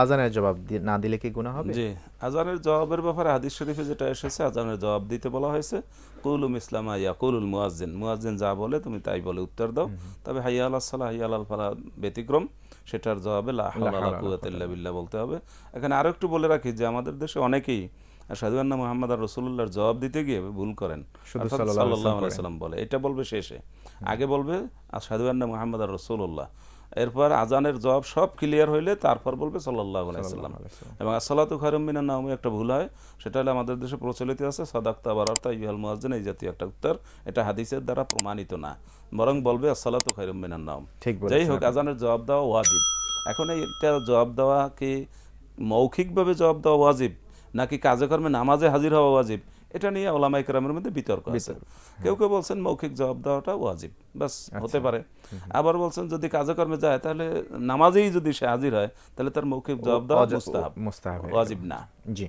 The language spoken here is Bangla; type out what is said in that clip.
আজানের জবাব না দিলে কি গুনাহ হবে? জি আজানের জবাবের ব্যাপারে হাদিস শরীফে যেটা এসেছে আজানের জবাব দিতে বলা হয়েছে কুলুম ইসলাম ইয়া কুলুল মুয়াজ্জিন মুয়াজ্জিন যা বলে তুমি তাই বলে উত্তর দাও। তবে হাইয়া আল্লাহ সাল্লাহ হাইয়া আল ফালা ব্যতিক্রম সেটার জবাবে লা হাওলা ওয়ালা কুওয়াতা ইল্লা বিল্লাহ বলতে হবে। এখানে আরও একটু বলে রাখি যে আমাদের দেশে অনেকেই সাধুয়ান্না মোহাম্মদ আর রসুল্লাহর জবাব দিতে গিয়ে ভুল করেন। আলাইহি সাল্লাম বলে। এটা বলবে শেষে। আগে বলবে আর সাধুয়ান্না মোহাম্মদ আর রসুল্লাহ এরপর আজানের জবাব সব ক্লিয়ার হইলে তারপর বলবে সাল্লাল্লাহু আলাইহি সাল্লাম। এবং আসসালাতু খায়রুম মিনান নাওমি একটা ভুল হয়। সেটা হলে আমাদের দেশে প্রচলিত আছে সাদাক্তা বারাতা ইহাল মুয়াজ্জিন এই জাতীয় একটা উত্তর। এটা হাদিসের দ্বারা প্রমাণিত না। বরং বলবে আসসালাতু খায়রুম মিনান নাওম। ঠিক যাই হোক আজানের জবাব দেওয়া ওয়াজিব। এখন এইটা জবাব দেওয়া কি মৌখিকভাবে জবাব দেওয়া ওয়াজিব? নাকি কাজে কর্মে নামাজে হাজির হওয়া ওয়াজিব? এটা নিয়ে ওলামা ইকরামের মধ্যে বিতর্ক আছে। কেউ কেউ বলছেন মৌখিক জবাব দেওয়াটা ওয়াজিব। বাস আচ্ছা। হতে পারে। আবার বলছেন যদি কাজকর্মে যায় তাহলে নামাজেই যদি সে হাজির হয় তাহলে তার মৌখিক জবাব দেওয়া মুস্তাহাব। ওয়াজিব না। জি।